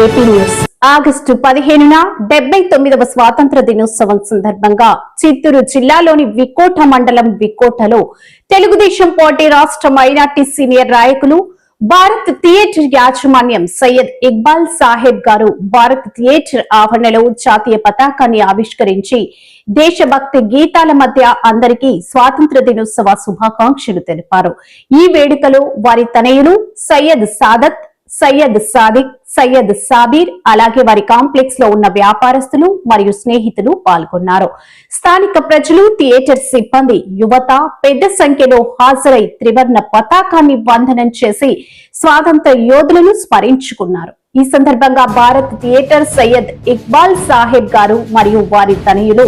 AP news. August పదిహేనున డెబ్బై తొమ్మిదవ స్వాతంత్ర దినోత్సవం సందర్భంగా చిత్తూరు జిల్లాలోని వికోట మండలం వికోటలో తెలుగుదేశం పార్టీ రాష్ట్ర మైనార్టీ సీనియర్ నాయకులు భారత్ థియేటర్ యాజమాన్యం సయ్యద్ ఇక్బాల్ సాహెబ్ గారు భారత్ థియేటర్ ఆవరణలో జాతీయ పతాకాన్ని ఆవిష్కరించి దేశభక్తి గీతాల మధ్య అందరికీ స్వాతంత్ర దినోత్సవ శుభాకాంక్షలు తెలిపారు. ఈ వేడుకలో వారి తనయులు సయ్యద్ సాదత్ సయ్యద్ సాదిక్ సయ్యద్ సాబీర్ అలాగే వారి కాంప్లెక్స్లో ఉన్న వ్యాపారస్తులు మరియు స్నేహితులు పాల్గొన్నారు. స్థానిక ప్రజలు థియేటర్ సిబ్బంది యువత పెద్ద సంఖ్యలో హాజరై త్రివర్ణ పతాకాన్ని వందనం చేసి స్వాతంత్ర యోధులను స్మరించుకున్నారు. ఈ సందర్భంగా భారత్ థియేటర్ సయ్యద్ ఇక్బాల్ సాహెబ్ గారు మరియు వారి తనయులు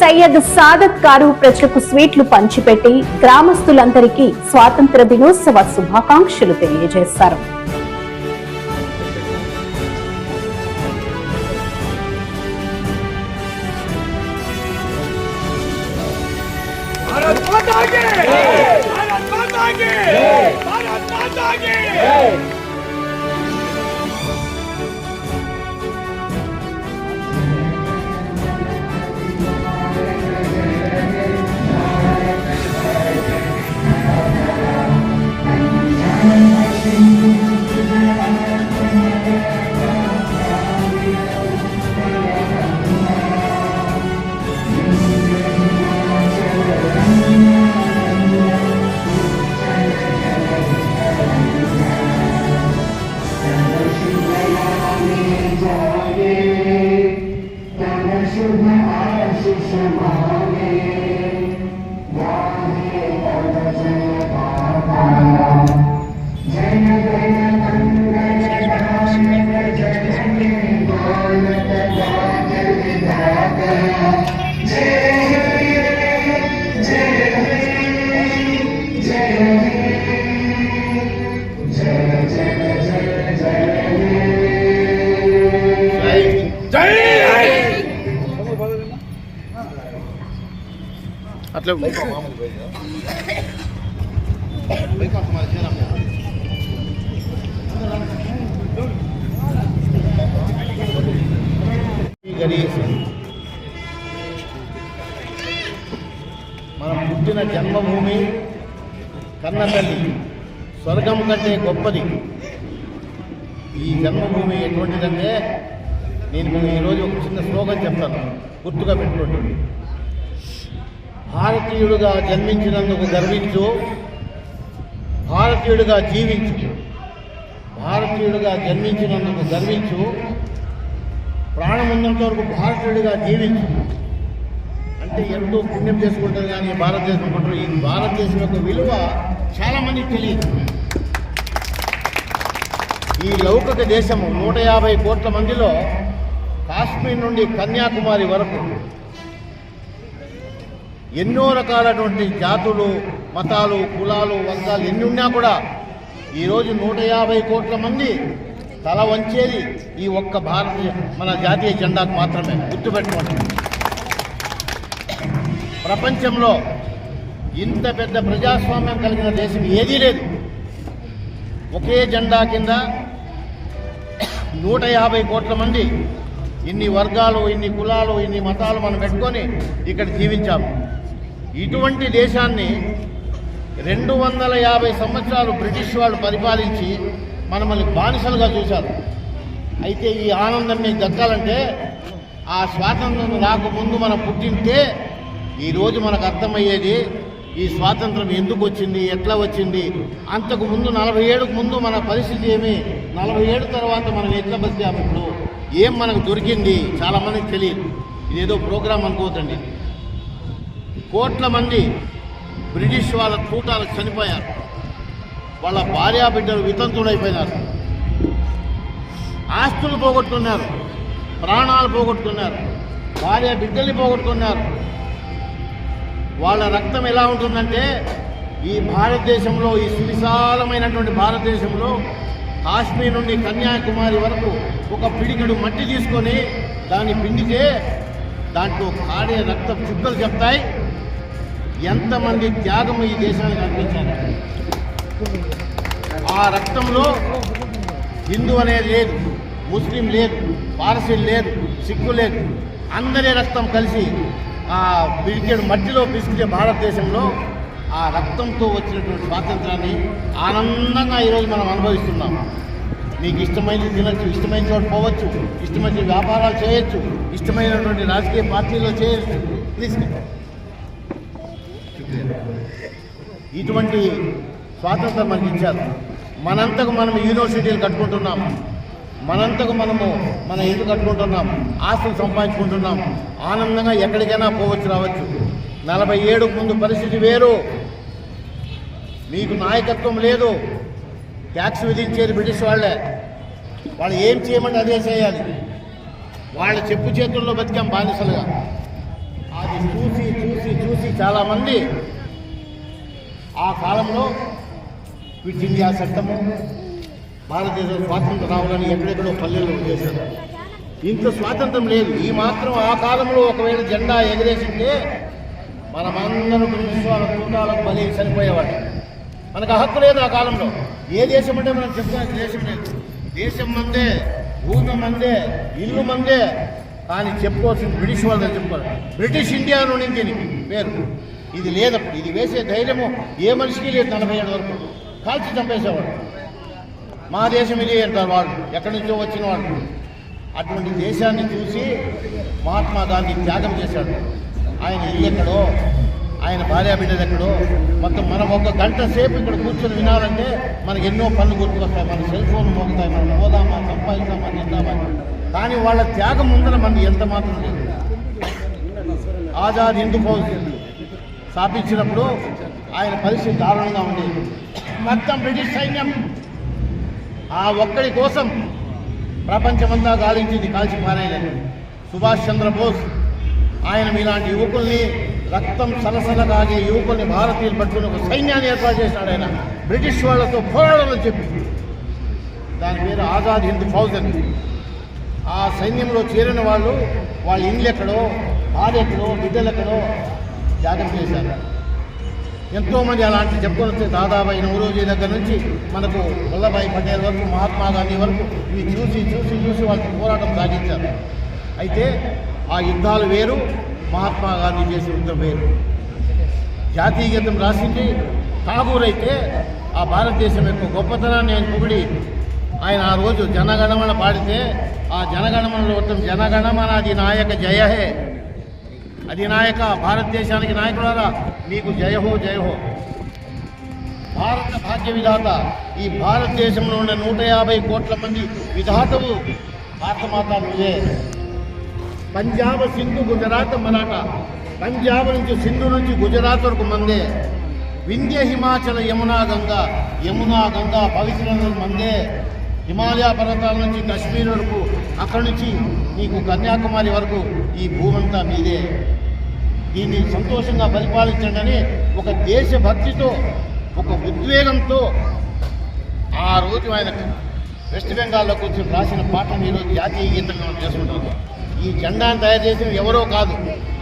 సయ్యద్ సాదత్ గారు ప్రజలకు స్వీట్లు పంచిపెట్టి గ్రామస్తులందరికీ స్వాతంత్ర దినోత్సవ శుభాకాంక్షలు తెలియజేశారు. माता की भारत माता की भारत माता की शुभ అట్లా మనం పుట్టిన జన్మభూమి కన్న తల్లి స్వర్గం కంటే గొప్పది. ఈ జన్మభూమి ఎటువంటిదంటే నేను మీకు ఈరోజు ఒక చిన్న శ్లోకం చెప్తాను. గుర్తుగా పెట్టుకోండి. భారతీయుడుగా జన్మించినందుకు గర్వించు. భారతీయుడిగా జీవించు. భారతీయుడిగా జన్మించినందుకు గర్వించు. ప్రాణం ఉన్నంత వరకు భారతీయుడిగా జీవించు. అంటే ఎంతో పుణ్యం చేసుకుంటారు కానీ భారతదేశం అనుకుంటారు ఈ భారతదేశం యొక్క విలువ చాలామందికి తెలియదు. ఈ లౌకిక దేశము నూట యాభై కోట్ల మందిలో కాశ్మీర్ నుండి కన్యాకుమారి వరకు ఎన్నో రకాలటువంటి జాతులు మతాలు కులాలు వర్గాలు ఎన్ని ఉన్నా కూడా ఈరోజు నూట యాభై కోట్ల మంది తల వంచేది ఈ ఒక్క భారతీయ మన జాతీయ జెండాకు మాత్రమే. గుర్తుపెట్టుకోండి. ప్రపంచంలో ఇంత పెద్ద ప్రజాస్వామ్యం కలిగిన దేశం ఏదీ లేదు. ఒకే జెండా కింద నూట యాభై కోట్ల మంది ఇన్ని వర్గాలు ఇన్ని కులాలు ఇన్ని మతాలు మనం పెట్టుకొని ఇక్కడ జీవించాము. ఇటువంటి దేశాన్ని రెండు వందల యాభై సంవత్సరాలు బ్రిటిష్ వాళ్ళు పరిపాలించి మనల్ని బానిసలుగా చూశారు. అయితే ఈ ఆనందం మీకు దక్కాలంటే ఆ స్వాతంత్రం రాకముందు మనం పుట్టింటే ఈరోజు మనకు అర్థమయ్యేది ఈ స్వాతంత్రం ఎందుకు వచ్చింది ఎట్లా వచ్చింది? అంతకు ముందు నలభై ఏడుకు ముందు మన పరిస్థితి ఏమి? నలభై ఏడు తర్వాత మనం ఎట్లా బతికాము ఇప్పుడు? ఏం మనకు దొరికింది చాలామందికి తెలియదు. ఇదేదో ప్రోగ్రాం అనుకోవద్దండి. కోట్ల మంది బ్రిటిష్ వాళ్ళ కూటాలు చనిపోయారు. వాళ్ళ భార్యా బిడ్డలు వితంతుడైపోయినారు ఆస్తులు పోగొట్టుకున్నారు. ప్రాణాలు పోగొట్టుకున్నారు. భార్య బిడ్డల్ని పోగొట్టుకున్నారు. వాళ్ళ రక్తం ఎలా ఉంటుందంటే ఈ భారతదేశంలో ఈ సువిశాలమైనటువంటి భారతదేశంలో కాశ్మీర్ నుండి కన్యాకుమారి వరకు ఒక పిడికిడు మట్టి తీసుకొని దాన్ని పిండితే దాంట్లో కాడే రక్త చుక్కలు చెప్తాయి. ఎంతమంది త్యాగం ఈ దేశానికి అందించారు? ఆ రక్తంలో హిందూ అనేది లేదు ముస్లిం లేదు పారసీలు లేదు సిక్కు లేదు. అందరి రక్తం కలిసి ఆ పిడికెడు మట్టిలో పిసికితే భారతదేశంలో ఆ రక్తంతో వచ్చినటువంటి స్వాతంత్రాన్ని ఆనందంగా ఈరోజు మనం అనుభవిస్తున్నాం. నీకు ఇష్టమైనది తినచ్చు ఇష్టమైన చోట పోవచ్చు ఇష్టమైన వ్యాపారాలు చేయొచ్చు ఇష్టమైనటువంటి రాజకీయ పార్టీలో చేయొచ్చు. ప్లీజ్ ఇటువంటి స్వాతంత్రం మనకి ఇచ్చారు. మనంతకు మనం యూనివర్సిటీలు కట్టుకుంటున్నాం. మనంతకు మనము మన ఇల్లు కట్టుకుంటున్నాం. ఆస్తులు సంపాదించుకుంటున్నాం. ఆనందంగా ఎక్కడికైనా పోవచ్చు రావచ్చు. నలభై ఏడు ముందు పరిస్థితి వేరు. మీకు నాయకత్వం లేదు. ట్యాక్స్ విధించేది బ్రిటిష్ వాళ్ళే. వాళ్ళు ఏం చేయమంటే అదే చేయాలి. వాళ్ళ చెప్పు చేతుల్లో బతికాం బానిసలుగా. అది చూసి చూసి చూసి చాలామంది ఆ కాలంలో క్విట్ ఇండియా చట్టము భారతదేశం స్వాతంత్రం రావాలని ఎక్కడెక్కడో పల్లెల్లో చేశారు. ఇంత స్వాతంత్రం లేదు. ఈ మాత్రం ఆ కాలంలో ఒకవేళ జెండా ఎగరేసింటే మనమందరం బ్రిటిష్ వాళ్ళ చూడాలకు బలి చనిపోయేవాడు మనకు హక్కు లేదు ఆ కాలంలో. ఏ దేశం అంటే మనం చెప్పుకోవాలి దేశం లేదు. దేశం మందే భూమి మందే ఇల్లు మందే. కానీ చెప్పుకోవాల్సింది బ్రిటిష్ వాళ్ళ దగ్గర చెప్పుకోవాలి. బ్రిటిష్ ఇండియా నుండి దీనికి పేరు. ఇది లేదప్పుడు ఇది వేసే ధైర్యము ఏ మనిషికి లేదు నలభై ఏడు వరకు. కాల్చి చంపేసేవాడు. మా దేశం ఇది అంటారు వాళ్ళు. ఎక్కడి నుంచో వచ్చిన వాళ్ళు. అటువంటి దేశాన్ని చూసి మహాత్మా గాంధీ త్యాగం చేశాడు. ఆయన ఇల్లు ఎక్కడో ఆయన భార్య బిడ్డలు ఎక్కడో మొత్తం మనం ఒక గంట సేపు ఇక్కడ కూర్చొని వినాలంటే మనకి ఎన్నో పనులు గుర్తుకొస్తాయి. మన సెల్ ఫోన్ మోగుతాయి మనం పోదామా సంపాదిద్దామా తిందామా కానీ వాళ్ళ త్యాగం ముందర మనకి ఎంత మాత్రం లేదు. ఆజాద్ హిందూ ఫౌజ్ స్థాపించినప్పుడు ఆయన పరిస్థితి దారుణంగా ఉండేది. మొత్తం బ్రిటిష్ సైన్యం ఆ ఒక్కడి కోసం ప్రపంచమంతా గాలించింది కాల్చి పారేయలేదు. సుభాష్ చంద్రబోస్ ఆయన మీలాంటి యువకుల్ని రక్తం సలసలగాగే యువకుల్ని భారతీయులు పట్టుకుని ఒక సైన్యాన్ని ఏర్పాటు చేశాడు ఆయన. బ్రిటిష్ వాళ్ళతో పోరాడాలని చెప్పి. దాని పేరు ఆజాద్ హింద్ ఫౌజ్ అని ఆ సైన్యంలో చేరిన వాళ్ళు వాళ్ళ ఇండ్లు ఎక్కడో భార్య ఎక్కడో బిడ్డలు ఎక్కడో త్యాగం చేశారు. ఎంతోమంది అలాంటి చెప్పుకొని వస్తే దాదాబాయి నవరోజీ దగ్గర నుంచి మనకు వల్లభాయ్ పటేల్ వరకు మహాత్మా గాంధీ వరకు ఇవి చూసి చూసి చూసి వాళ్ళకి పోరాటం సాగించారు. అయితే ఆ యుద్ధాలు వేరు మహాత్మా గాంధీ చేసే యుద్ధం వేరు. జాతీయ గీతం రాసింది ఠాగూర్ అయితే ఆ భారతదేశం యొక్క గొప్పతనాన్ని ఆయన పొగిడి ఆయన ఆ రోజు జనగణమన పాడితే ఆ జనగణమనలో మొత్తం జనగణమన అది నాయక జయహే అధినాయక భారతదేశానికి నాయకులారా మీకు జయహో జయహో భారత భాగ్య విధాత ఈ భారతదేశంలో ఉన్న నూట యాభై కోట్ల మంది విధాతవు భారతమాత నువ్వే పంజాబ్ సింధు గుజరాత్ మరాఠా పంజాబ్ నుంచి సింధు నుంచి గుజరాత్ వరకు మందే. వింధ్య హిమాచల యమునా గంగా. యమునా గంగా పవిత్ర మందే. హిమాలయ పర్వతాల నుంచి కశ్మీర్ వరకు అక్కడి నుంచి నీకు కన్యాకుమారి వరకు ఈ భూమంతా మీదే. దీన్ని సంతోషంగా పరిపాలించండి ఒక దేశభక్తితో ఒక ఉద్వేగంతో ఆ రోజు ఆయన వెస్ట్ బెంగాల్లో కూర్చొని రాసిన పాటను ఈరోజు జాతీయ గీతంగా మనం ఈ జెండాను తయారు చేసిన ఎవరో కాదు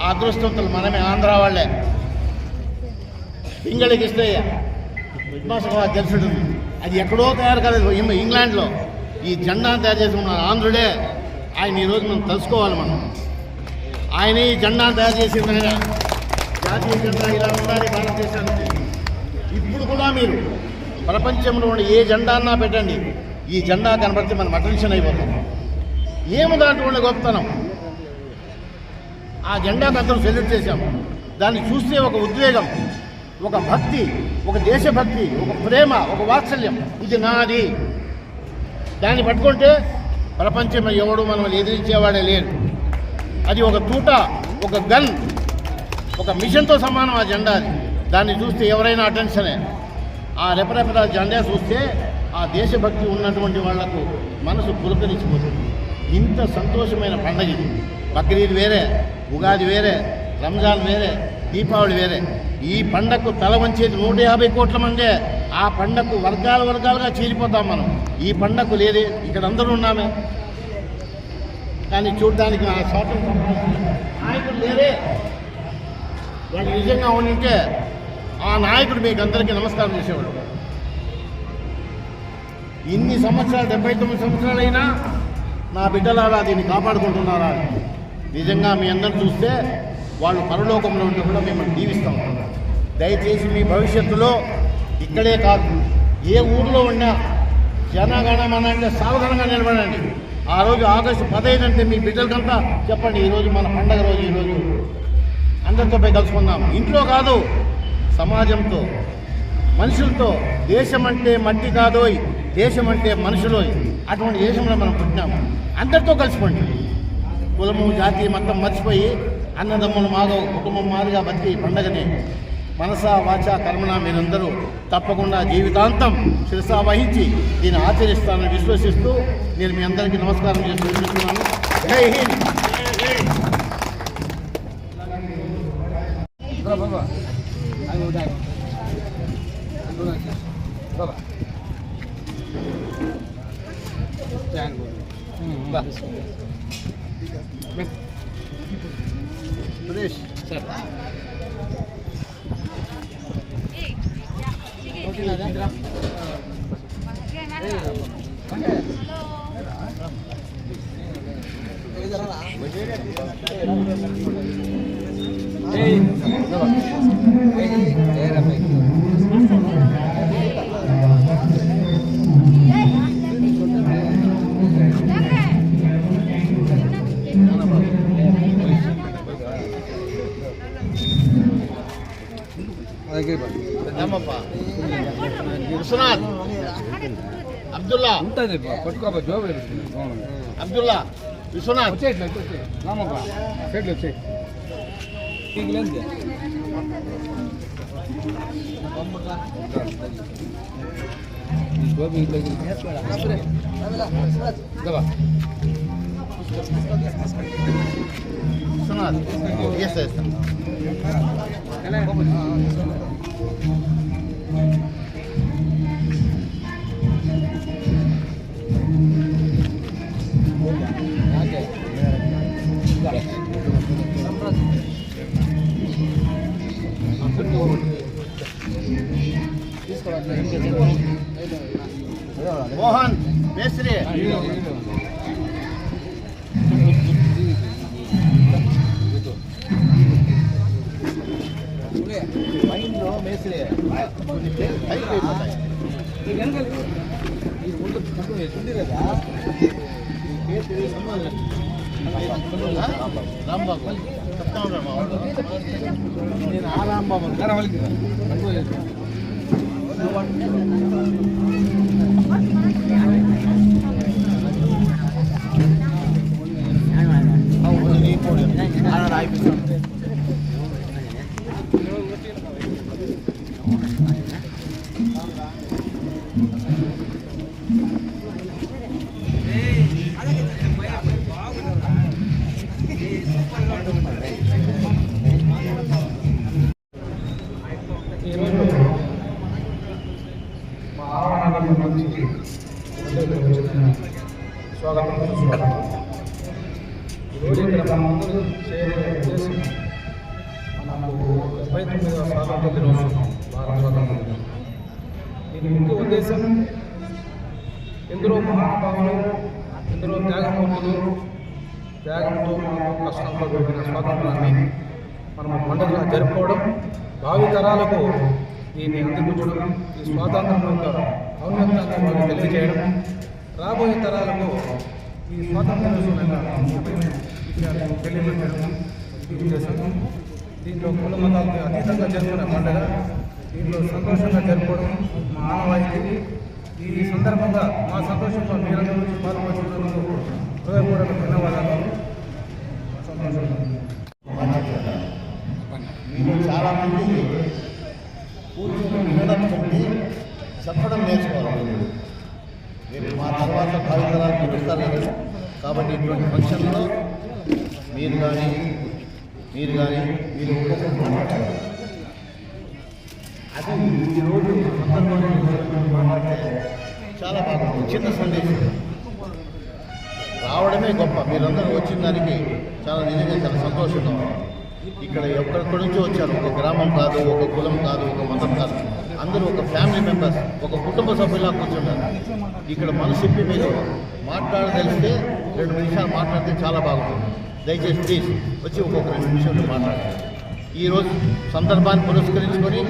ఆ అదృష్టవంతులు మనమే ఆంధ్ర వాళ్ళే. పింగళి కృష్ణయ్య విద్మాసభ తెలుసుడు అది ఎక్కడో తయారు కాలేదు ఇంగ్లాండ్లో. ఈ జెండాను తయారు చేసిన ఆంధ్రుడే. ఆయన ఈరోజు మనం తెలుసుకోవాలి మనం. ఆయన ఈ జెండాను తయారు చేసిన ఆయన. జాతీయ జెండా ఇలా ఉండాలి భారతదేశానికి. ఇప్పుడు కూడా మీరు ప్రపంచంలో ఉన్న ఏ జెండా అన్నా పెట్టండి. ఈ జెండా కనబడితే మనం అటెన్షన్ అయిపోతాం. ఏమి దాంట్లో ఉండే గొప్పతనం? ఆ జెండాకు అందరూ సెల్యూట్ చేశాం దాన్ని చూస్తే ఒక ఉద్వేగం ఒక భక్తి ఒక దేశభక్తి ఒక ప్రేమ ఒక వాత్సల్యం. ఇది నాది. దాన్ని పట్టుకుంటే ప్రపంచంలో ఎవడు మనం ఎదిరించేవాడే లేరు అది ఒక తూట ఒక గన్ ఒక మిషన్తో సమానం ఆ జెండా దాన్ని చూస్తే ఎవరైనా అటెన్షనే. ఆ రెపరెపర జెండా చూస్తే ఆ దేశభక్తి ఉన్నటువంటి వాళ్ళకు మనసు పులకరించిపోతుంది. ఇంత సంతోషమైన పండగ ఇది. బక్రీద్ వేరే ఉగాది వేరే రంజాన్ వేరే దీపావళి వేరే. ఈ పండగకు తల వంచేది నూట యాభై కోట్ల మందే. ఆ పండగకు వర్గాల వర్గాలుగా చీలిపోతాం మనం. ఈ పండగకు లేదే ఇక్కడ అందరూ ఉన్నామే. కానీ చూడడానికి ఆ స్వాతంత్రం నాయకుడు లేరే. వాళ్ళు నిజంగా ఉంటే ఆ నాయకుడు మీకు అందరికీ నమస్కారం చేసేవాడు. ఇన్ని సంవత్సరాలు డెబ్బై తొమ్మిది సంవత్సరాలైనా నా బిడ్డలారా దీన్ని కాపాడుకుంటున్నారా? నిజంగా మీ అందరు చూస్తే వాళ్ళు పరలోకంలో ఉంటే కూడా మిమ్మల్ని దీవిస్తాం దయచేసి మీ భవిష్యత్తులో ఇక్కడే కాదు ఏ ఊర్లో ఉన్నా జనగణమన అంటే సావధానంగా నిలబడండి. ఆ రోజు ఆగస్టు పదహైదు అంటే మీ బిడ్డలకంతా చెప్పండి ఈరోజు మన పండగ రోజు ఈరోజు అందరితో పోయి కలుసుకుందాం. ఇంట్లో కాదు సమాజంతో మనుషులతో. దేశం అంటే మట్టి కాదోయ్ దేశం అంటే మనుషులోయ్. అటువంటి దేశంలో మనం పుట్టినాము అందరితో కలిసిపోండి కులము జాతి మొత్తం మర్చిపోయి అన్నదమ్ములు మాగా కుటుంబం మాదిగా బతికి పండగని మనస వాచ కర్మణ మీరందరూ తప్పకుండా జీవితాంతం శిరస వహించి దీన్ని ఆచరిస్తానని విశ్వసిస్తూ నేను మీ అందరికీ నమస్కారం చేసి వినిపిస్తున్నాను. జై హింద్! ఏ ಹೋಗ್ತಾನೆ ಪಟ್ಕೋಬ ಜೋಬ್ ಅಬ್ದುಲ್ಲಾ ವಿಶ್ವನಾಥ್ ನಮ್ಮಪ್ಪ ಸೈಡ್ಲಿ ಸೈಡ್ ಈಗಲೇ ಗೋಬಿ ವಿಶ್ವನಾಥ್ ಎಸ್ ಎಸ್ కొన్ని ప్లేస్ పైకి అయిపోతాయి రాంబాబు చెప్తా ఉన్నారు మా వాళ్ళు నేను ఆ రాంబాబు ఈరోజు ఎందరో మహానుభావులు ఎందరో త్యాగమూర్తులు త్యాగంతో మనకు కష్టంతో గడిపిన స్వాతంత్రాన్ని మనం పండుగగా జరుపుకోవడం భావి తరాలకు దీన్ని అందిపుచ్చడం ఈ స్వాతంత్రం యొక్క ఔన్నత్యాన్ని వాళ్ళకి తెలియజేయడం రాబోయే తరాలకు ఈ స్వాతంత్ర దినోత్సవం తెలియజేయడం ఉద్దేశం దీంట్లో కుల మతాలకు అతీతంగా జరుపుకునే పండుగ దీంట్లో సంతోషంగా జరుపుకోవడం మా ఈ సందర్భంగా మా సంతోషంలో మీరందరూ వచ్చి హృదయపూర్వక ధన్యవాదాలు. సంతోషంగా మీరు చాలా కూర్చొని వినడం చెప్పి చెప్పడం నేర్చుకోవాలి. మీరు మా తర్వాత భావితరాలు చూపిస్తారు కాబట్టి ఇటువంటి ఫంక్షన్లో మీరు కానీ మీరు కానీ మీరు ఒక్కొక్కరు మాట్లాడాలి అది ఈరోజు మాట్లాడితే చాలా బాగుంది చిన్న సందేశం. రావడమే గొప్ప. మీరందరూ వచ్చిన దానికి చాలా నిజంగా చాలా సంతోషంగా ఇక్కడ ఎక్కడి నుంచి వచ్చారు. ఒక గ్రామం కాదు ఒక కులం కాదు ఒక మతం కాదు. అందరూ ఒక ఫ్యామిలీ మెంబర్స్ ఒక కుటుంబ సభ్యులా కూర్చున్నారు. ఇక్కడ మనసిప్పి మీరు మాట్లాడదలిస్తే రెండు నిమిషాలు మాట్లాడితే చాలా బాగుంటుంది. దయచేసి ప్లీజ్ వచ్చి ఒక్కొక్క రెండు నిమిషాలు మాట్లాడండి. ఈరోజు సందర్భాన్ని పురస్కరించుకొని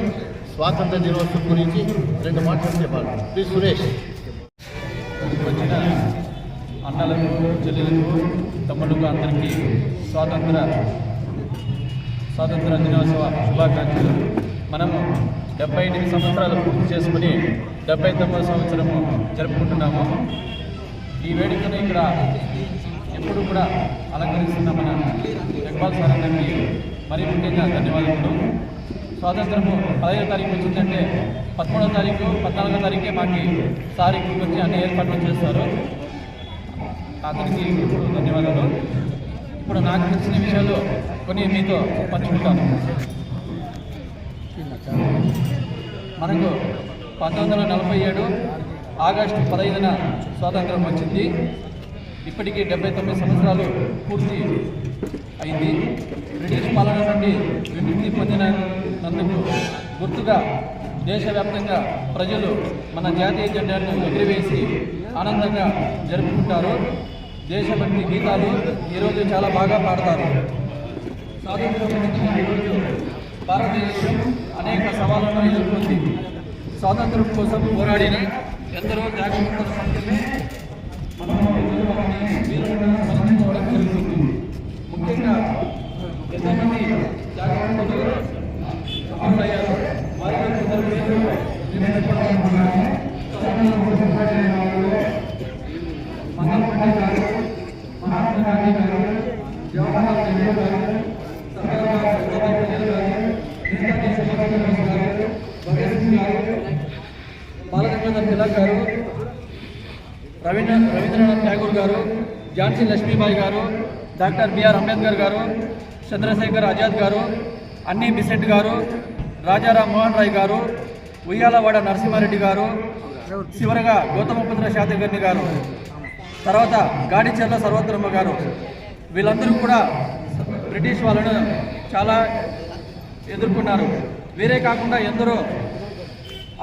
స్వాతంత్ర దినోత్సవం గురించి రెండు మాటలు చెప్పాలి. ప్లీజ్ సురేష్. వచ్చిన అన్నలకు చెల్లెలకు తమ్ముళ్ళకు అందరికీ స్వాతంత్ర స్వాతంత్ర దినోత్సవ శుభాకాంక్షలు. మనము డెబ్బై ఎనిమిది సంవత్సరాలు పూర్తి చేసుకుని డెబ్బై తొమ్మిది సంవత్సరము జరుపుకుంటున్నాము. ఈ వేడుకను ఇక్కడ ఎప్పుడు కూడా అలంకరిస్తున్న మన ఇక్బాల్ సార్ అందరికీ మరీ ముఖ్యంగా ధన్యవాదములు. స్వాతంత్రము పదహైదో తారీఖు వచ్చిందంటే పదమూడో తారీఖు పద్నాలుగో తారీఖే మాకు సార్ ఇక్కడికి వచ్చి అన్ని ఏర్పాట్లు చేస్తారు. అతనికి ఇప్పుడు ధన్యవాదాలు. ఇప్పుడు నాకు తెలిసిన విషయాలు కొన్ని మీతో పంచుకుంటాను. మనకు పంతొమ్మిది వందల నలభై ఏడు ఆగస్టు పదహైదున స్వాతంత్రం వచ్చింది. ఇప్పటికీ డెబ్బై తొమ్మిది సంవత్సరాలు పూర్తి అయింది. బ్రిటిష్ పాలన నుండి విముక్తి అందుకు గుర్తుగా దేశవ్యాప్తంగా ప్రజలు మన జాతీయ జెండాను ఎగురవేసి ఆనందంగా జరుపుకుంటారు. దేశభక్తి గీతాలు ఈరోజు చాలా బాగా పాడతారు. స్వాతంత్రం ఈరోజు భారతదేశం అనేక సవాళ్ళను ఎదుర్కొంది. స్వాతంత్రం కోసం పోరాడిన ఎందరో జాగ్రత్త సంఖ్యమే మనం జరుగుతుంది ముఖ్యంగా ఎంతోమంది త్యాగములు బాలగంగాధర్ తిలక్ గారు రవీంద్ర రవీంద్రనాథ్ ఠాగూర్ గారు ఝాన్సీ లక్ష్మీబాయి గారు డాక్టర్ బిఆర్ అంబేద్కర్ గారు చంద్రశేఖర్ ఆజాద్ గారు అన్నీ బిసెట్ గారు రాజారాం మోహన్ రాయ్ గారు ఉయ్యాలవాడ నరసింహారెడ్డి గారు చివరగా గౌతమపుత్ర శాతకర్ణి గారు తర్వాత గాడిచెర్ల సర్వోత్తరమ్మ గారు. వీళ్ళందరూ కూడా బ్రిటిష్ వాళ్ళను చాలా ఎదుర్కొన్నారు. వీరే కాకుండా ఎందరో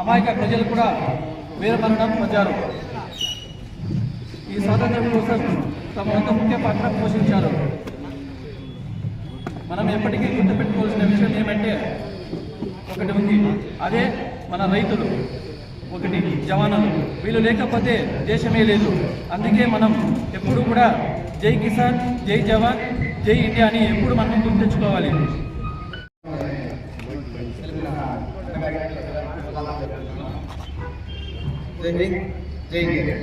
అమాయక ప్రజలు కూడా వీరమరణం పొందారు. ఈ స్వాతంత్రం కోసం తమ వంత ముఖ్య పాత్ర పోషించారు. మనం ఎప్పటికీ గుర్తుపెట్టుకోవాల్సిన విషయం ఏమంటే ఒకటి ఉంది. అదే మన రైతులు ఒకటి జవానులు. వీళ్ళు లేకపోతే దేశమే లేదు. అందుకే మనం ఎప్పుడు కూడా జై కిసాన్ జై జవాన్ జై ఇండియా అని ఎప్పుడు మనం గుర్తుంచుకోవాలి జై హింద్ జై ఇండియా.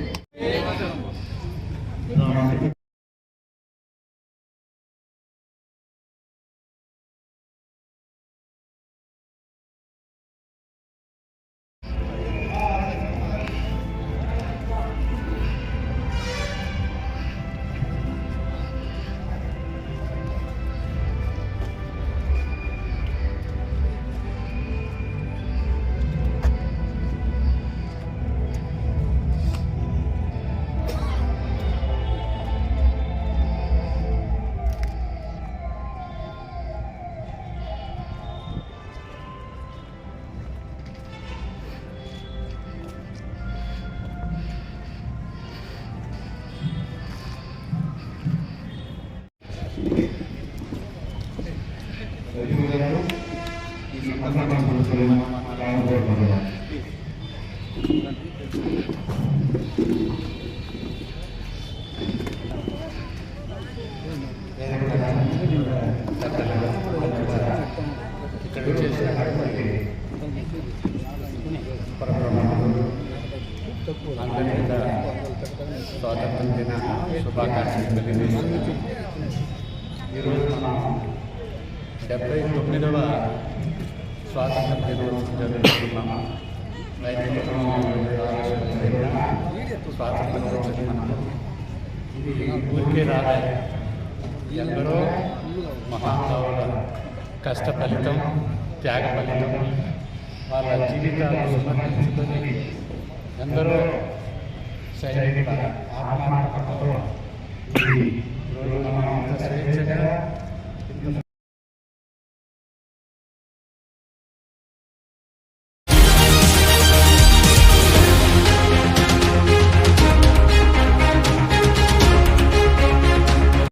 స్వాతంత్రం వచ్చింది మనకు ఊరికే రాలేదు ఎందరో మహానుభావుల కష్ట ఫలితం త్యాగ ఫలితం వాళ్ళ జీవితాలను సమర్పించుకొని ఎందరో సైనికుల ఆత్మార్పణతో ఈ